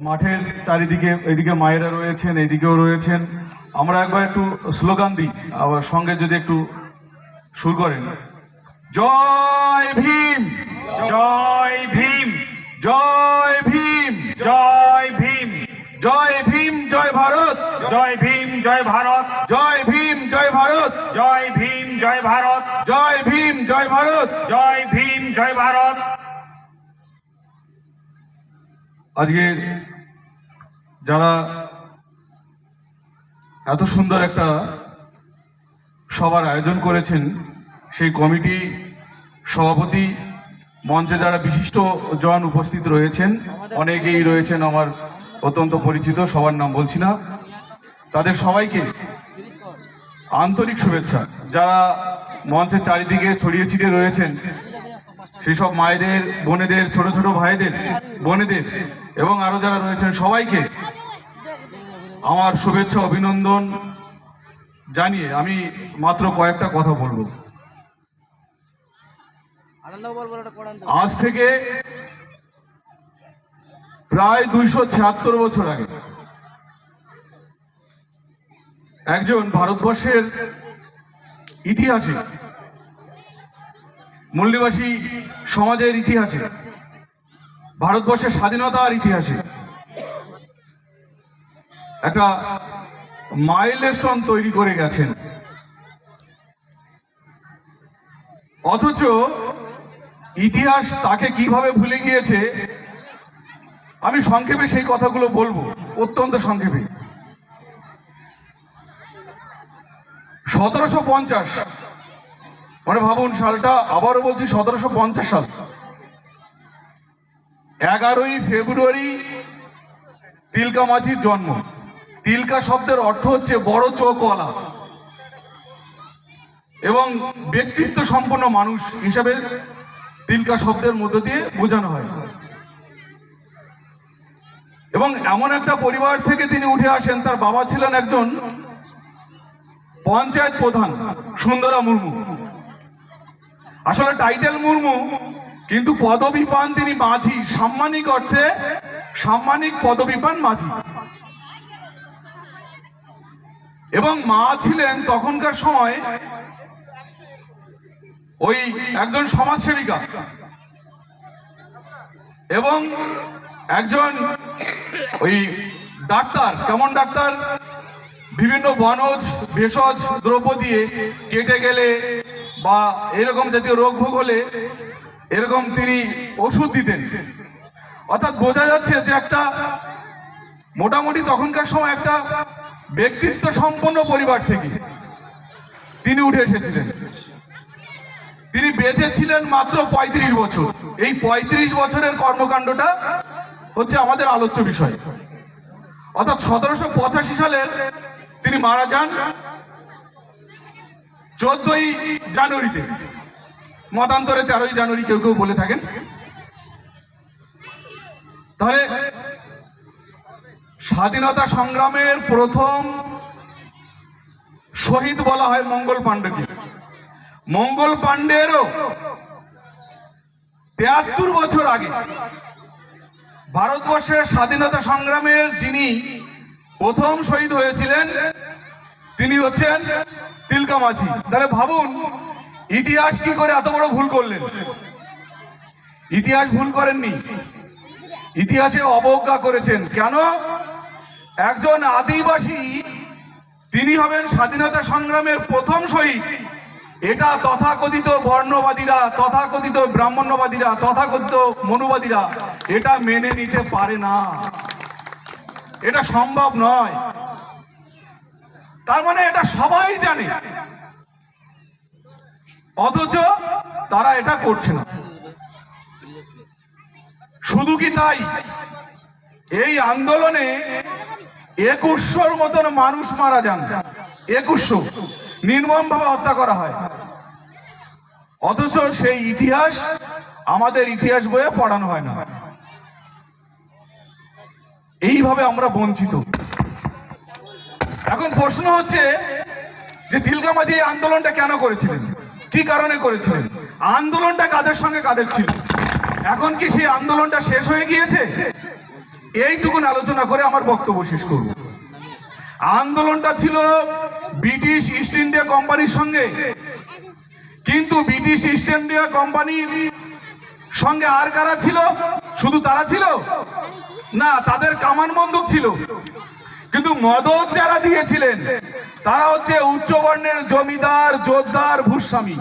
মাঠের চারিদিকে এদিকে মায়েরা রয়েছেন এদিকেও রয়েছেন আমরা একবার একটু স্লোগান দিই আবার সঙ্গে যদি একটু সুর করেন জয় ভীম জয় ভীম জয় ভীম জয় ভীম জয় ভীম জয় ভারত জয় ভীম জয় ভারত জয় ভীম জয় ভারত জয় ভীম জয় ভারত জয় ভীম জয় ভারত জয় ভীম জয় ভারত আজকে যারা এত সুন্দর একটা সভার আয়োজন করেছেন, সেই কমিটি সভাপতি মঞ্চে যারা বিশিষ্ট জন উপস্থিত রয়েছেন, অনেকেই রয়েছেন আমার অত্যন্ত পরিচিত, সবার নাম বলছি না। তাদের সবাইকে আন্তরিক শুভেচ্ছা। যারা মঞ্চের চারিদিকে ছড়িয়ে ছিটিয়ে রয়েছেন সব মায়েদের, বোনেদের, ছোট ছোট ভাইদের, বোনেদের এবং আরও যারা রয়েছেন সবাইকে আমার শুভেচ্ছা, অভিনন্দন জানিয়ে আমি মাত্র কয়েকটা কথা বলব। আজ থেকে প্রায় দুইশো ছিয়াত্তর বছর আগে একজন ভারতবর্ষের ইতিহাসে মূল্যবাসী সমাজের ইতিহাসে, ভারতবর্ষের স্বাধীনতার ইতিহাসে একটা মাইলস্টোন তৈরি করে গেছেন। অথচ ইতিহাস তাকে কীভাবে ভুলে গিয়েছে, আমি সংক্ষেপে সেই কথাগুলো বলব, অত্যন্ত সংক্ষেপে। সতেরোশো পঞ্চাশ মানে ভাবুন, সালটা আবারও বলছি সতেরোশো পঞ্চাশ সাল। এগারোই ফেব্রুয়ারি তিলকা মাঝির জন্ম। তিলকা শব্দের অর্থ হচ্ছে বড় চোখওয়ালা এবং ব্যক্তিত্ব সম্পন্ন মানুষ হিসাবে তিলকা শব্দের মধ্য দিয়ে বোঝানো হয়। এবং এমন একটা পরিবার থেকে তিনি উঠে আসেন, তার বাবা ছিলেন একজন পঞ্চায়েত প্রধান সুন্দরা মুর্মু। আসলে টাইটেল মুর্মু, কিন্তু পদবি পান তিনি মাঝি। সাম্মানিক অর্থে সাম্মানিক পদবি পান মাঝি। এবং মা ছিলেন তখনকার সময় ওই একজন সমাজসেবিকা। এবং একজন ওই ডাক্তার, কেমন ডাক্তার? বিভিন্ন বনজ, ভেষজ দ্রব্য দিয়ে কেটে গেলে বা এরকম জাতীয় রোগ ভোগ হলে এরকম তিনি ওষুধ দিতেন। অর্থাৎ বোঝা যাচ্ছে যে একটা মোটামুটি তখনকার সময় একটা ব্যক্তিত্ব সম্পন্ন পরিবার থেকে তিনি উঠে এসেছিলেন। তিনি বেঁচে ছিলেন মাত্র ৩৫ বছর। এই ৩৫ বছরের কর্মকাণ্ডটা হচ্ছে আমাদের আলোচ্য বিষয়। অর্থাৎ সতেরোশো পঁচাশি সালের তিনি মারা যান। চোদ্দই জানুয়ারিতে, মতান্তরে তেরোই জানুয়ারি কেউ কেউ বলে থাকেন। তাহলে স্বাধীনতা সংগ্রামের প্রথম শহীদ বলা হয় মঙ্গল পাণ্ডেকে। মঙ্গল পাণ্ডেরও তেয়াত্তর বছর আগে ভারতবর্ষের স্বাধীনতা সংগ্রামের যিনি প্রথম শহীদ হয়েছিলেন, তিনি হচ্ছেন তিলকা মাঝি, তাহলে ভাবুন, ইতিহাস কি করে এত বড় ভুল করলেন? ইতিহাস ভুল করেননি। ইতিহাসে অবজ্ঞা করেছেন। কেন? একজন আদিবাসী, তিনি হবেন স্বাধীনতা সংগ্রামের প্রথম শহীদ। এটা তথাকথিত বর্ণবাদীরা, তথাকথিত ব্রাহ্মণ্যবাদীরা, তথাকথিত মনুবাদীরা এটা মেনে নিতে পারে না। এটা সম্ভব নয়। তার মানে এটা সবাই জানে। অথচ তারা এটা করছে না। শুধু কি তাই? এই আন্দোলনে একুশশোর মতন মানুষ মারা যান। একুশশো নির্মম ভাবে হত্যা করা হয়। অথচ সেই ইতিহাস আমাদের ইতিহাস বইয়ে পড়ানো হয় না। এইভাবে আমরা বঞ্চিত। এখন প্রশ্ন হচ্ছে যে তিলকা মাঝি এই আন্দোলনটা কেন করেছিলেন? কি কারণে করেছিলেন? আন্দোলনটা কাদের সঙ্গে কাদের ছিল? এখন কি সেই আন্দোলনটা শেষ হয়ে গিয়েছে? এইটুকুন আলোচনা করে আমার বক্তব্য শেষ করব। আন্দোলনটা ছিল ব্রিটিশ ইস্ট ইন্ডিয়া কোম্পানির সঙ্গে। কিন্তু ব্রিটিশ ইস্ট ইন্ডিয়া কোম্পানির সঙ্গে আর কারা ছিল? শুধু তারা ছিল? না, তাদের কামান বন্দুক ছিল। কিন্তু মদত যারা দিয়েছিলেন, তারা হচ্ছে উচ্চ বর্ণের জমিদার যোদ্ধার ভূস্বামী।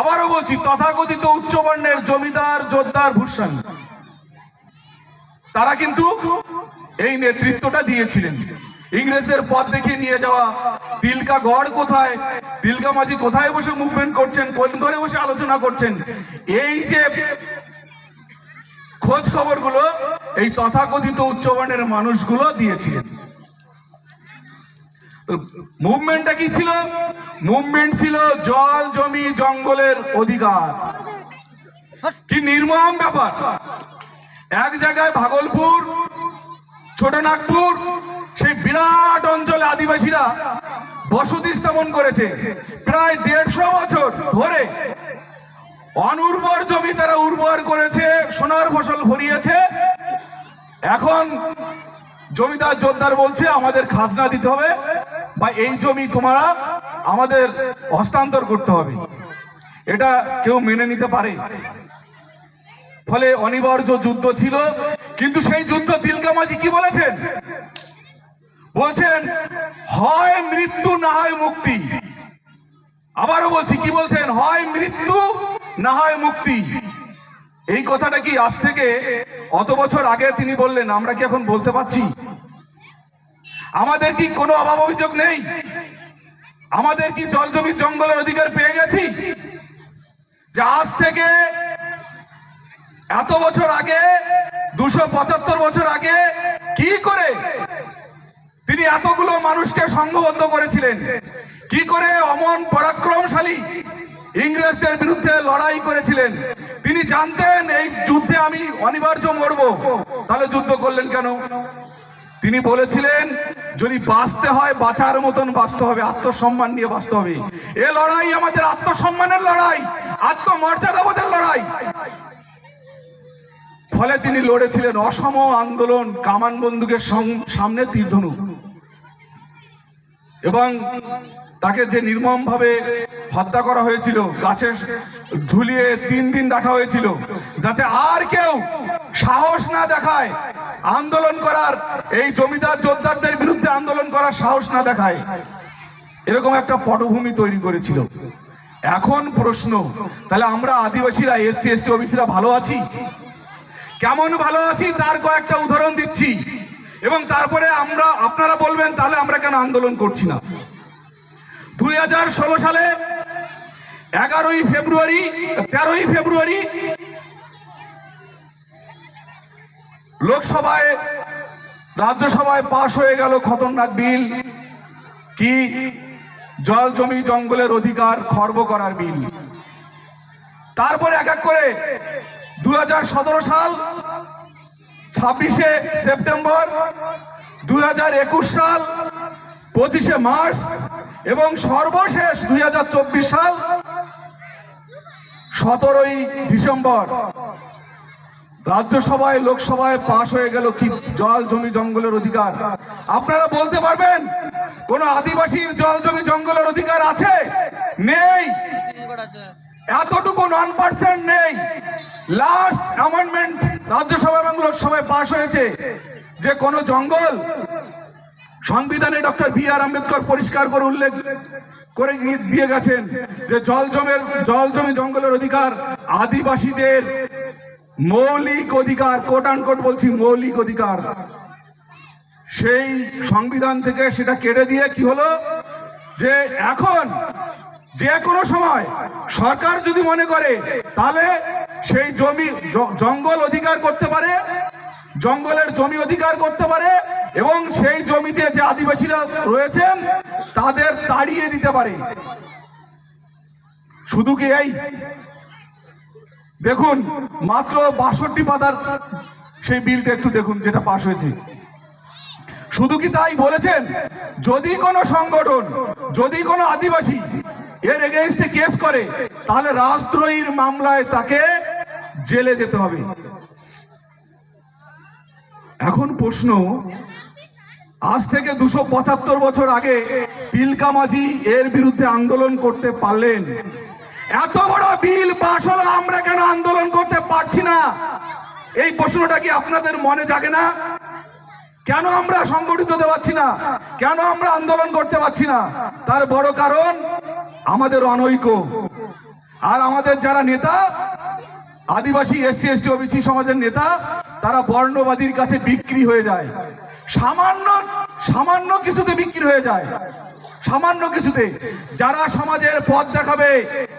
আবারও বলছি, তথাকথিত উচ্চ বর্ণের জমিদার যোদ্ধার ভূস্বামী। তারা কিন্তু এই নেতৃত্বটা দিয়েছিলেন। ইংরেজদের পথ দেখিয়ে নিয়ে যাওয়া, তিলকা গড় কোথায় তিলকা মাঝি কোথায় বসে মুভমেন্ট করছেন, কোন ঘরে বসে আলোচনা করছেন? এই যে খোঁজ খবরগুলো এই তথাকথিত উচ্চবর্ণের মানুষগুলো দিয়েছিলেন। মুভমেন্টটা কি ছিল? মুভমেন্ট ছিল জল, জমি, জঙ্গলের অধিকার। কি নির্মম ব্যাপার। এক জায়গায় ভাগলপুর, ছোট নাগপুর, সেই বিরাট অঞ্চলে আদিবাসীরা বসতি স্থাপন করেছে। প্রায় দেড়শো বছর ধরে অনুর্বর জমি তারা উর্বর করেছে, সোনার ফসল ভরিয়েছে। এখন জমিদার জোরদার বলছে, আমাদের খাজনা দিতে হবে বা এই জমি তোমরা আমাদের হস্তান্তর করতে হবে। এটা কেউ মেনে নিতে পারে। ফলে অনিবার্য যুদ্ধ ছিল, কিন্তু সেই যুদ্ধ তিলকা মাঝি কি বলেছেন? বলছেন, হয় মৃত্যু না হয় মুক্তি। আবারও বলছি, কি বলছেন? হয় মৃত্যু না হয় মুক্তি। এই কথাটা কি আজ থেকে অত বছর আগে তিনি বললেন, আমরা কি এখন বলতে পারছি? আমাদের কি কোনো অভাব অভিযোগ নেই? আমাদের কি জল জমি জঙ্গলের অধিকার পেয়ে গেছি? যে আজ থেকে এত বছর আগে, দুশো পঁচাত্তর বছর আগে কি করে তিনি এতগুলো মানুষকে সংঘবদ্ধ করেছিলেন? কি করে অমন পরাক্রমশালী ইংরেজদের বিরুদ্ধে লড়াই করেছিলেন। তিনি জানতেন এই যুদ্ধে আমি অনিবার্য মরব। তাহলে যুদ্ধ করলেন কেন? তিনি বলেছিলেন, যদি বাঁচতে হয়, বাঁচার মতন বাঁচতে হবে, আত্মসম্মান নিয়ে বাঁচতে হবে। এ লড়াই আমাদের আত্মসম্মানের লড়াই, আত্মমর্যাদাবোধের লড়াই। ফলে তিনি লড়েছিলেন অসম আন্দোলন, কামান বন্দুকের সামনে তীরধনুক। এবং তাকে যে নির্মম ভাবে হত্যা করা হয়েছিল, গাছে ঝুলিয়ে তিন দিন রাখা হয়েছিল, যাতে আর কেউ সাহস না দেখায় আন্দোলন করার, এই জমিদার যোদ্ধারদের বিরুদ্ধে আন্দোলন করার সাহস না দেখায়। এরকম একটা পটভূমি তৈরি করেছিল। এখন প্রশ্ন, তাহলে আমরা আদিবাসীরা, এসসি, এসটি ওবিসিরা ভালো আছি? কেমন ভালো আছি? তার কয়েকটা উদাহরণ দিচ্ছি। এবং তারপরে আমরা, আপনারা বলবেন, তাহলে আমরা কেন আন্দোলন করছি না? দুই হাজার ষোলো সালে এগারোই ফেব্রুয়ারি, তেরোই ফেব্রুয়ারি লোকসভায়, রাজ্যসভায় পাশ হয়ে গেল খতরনাক বিল। কি? জল জমি জঙ্গলের অধিকার খর্ব করার বিল। তারপরে এক এক করে দু হাজার সতেরো সাল ছাব্বিশে সেপ্টেম্বর দুই হাজার একুশ সাল পঁচিশে মার্চ এবং সর্বশেষ দুই হাজার চব্বিশ সাল সতেরোই ডিসেম্বর। রাজ্যসভায়, লোকসভায় পাশ হয়ে গেল কি জল জমি জঙ্গলের অধিকার? আপনারা বলতে পারবেন, কোন আদিবাসীর জল জমি জঙ্গলের অধিকার আছে? নেই। এতটুকু নন পার্সেন্ট নেই। লাস্ট অ্যামেন্ডমেন্ট রাজ্যসভা এবং লোকসভায় পাশ হয়েছে যে কোনো জঙ্গল সংবিধানে ডক্টর বি আর আম্বেদকর পরিষ্কার করে উল্লেখ করে দিয়ে গেছেন। যে জল জমের, জল জমি জঙ্গলের অধিকার, আদিবাসীদের মৌলিক অধিকার কোট আন কোট বলছি মৌলিক অধিকার, সেই সংবিধান থেকে সেটা কেটে দিয়ে কি হলো? যে এখন যে কোনো সময় সরকার যদি মনে করে, তাহলে সেই জমি জঙ্গল অধিকার করতে পারে, জঙ্গলের জমি অধিকার করতে পারে, এবং সেই জমিতে যে আদিবাসীরা রয়েছেন, তাদের তাড়িয়ে দিতে পারে। শুধু কি এই? দেখুন, মাত্র বাষট্টি পাতার সেই বিলটা একটু দেখুন, যেটা পাশ হয়েছে। শুধু কি তাই বলেছেন? যদি কোনো সংগঠন, যদি কোনো আদিবাসী এর এগেনস্টে কেস করে, তাহলে রাষ্ট্রোহীর মামলায় তাকে জেলে যেতে হবে। এখন প্রশ্ন, আজ থেকে দুশো পঁচাত্তর বছর আগে তিলকা মাঝি এর বিরুদ্ধে আন্দোলন করতে পারলেন এত বড় বিল পাশ হলো, আমরা কেন আন্দোলন করতে পারছি না? এই প্রশ্নটা কি আপনাদের মনে জাগে না? কেন আমরা সংগঠিত হতে পারছি না? কেন আমরা আন্দোলন করতে পারছি না? তার বড় কারণ, আমাদের অনৈক্য। আর আমাদের যারা নেতা, আদিবাসী, এসসি, এসটি, ওবিসি সমাজের নেতা, তারা বর্ণবাদীর কাছে বিক্রি হয়ে যায়। সামান্য সামান্য কিছুতে বিক্রি হয়ে যায়। সামান্য কিছুতে যারা সমাজের পথ দেখাবে,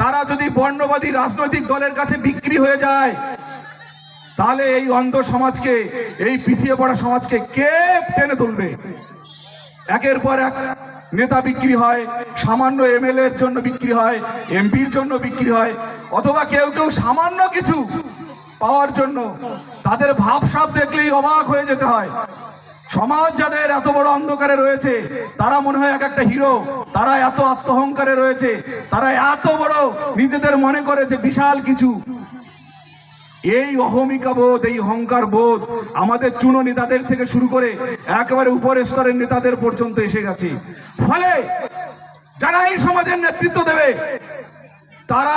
তারা যদি বর্ণবাদী রাজনৈতিক দলের কাছে বিক্রি হয়ে যায়, তাহলে এই অন্ধ সমাজকে, এই পিছিয়ে পড়া সমাজকে কে টেনে তুলবে? একের পর এক নেতা বিক্রি হয়, সামান্য এমএলএ এর জন্য বিক্রি হয়, এমপির জন্য বিক্রি হয়, অথবা কেউ কেউ সামান্য কিছু পাওয়ার জন্য তাদের ভাবসাব দেখলেই অবাক হয়ে যেতে হয়। সমাজ যাদের এত বড় অন্ধকারে রয়েছে, তারা মনে হয় এক একটা হিরো, তারা এত আত্মহংকারে রয়েছে, তারা এত বড় নিজেদের মনে করে যে বিশাল কিছু। এই অহমিকা বোধ, এই অহংকার বোধ আমাদের চুনো নেতাদের থেকে শুরু করে একেবারে উপরের স্তরের নেতাদের পর্যন্ত এসে গেছে। ফলে যারা এই সমাজের নেতৃত্ব দেবে, তারা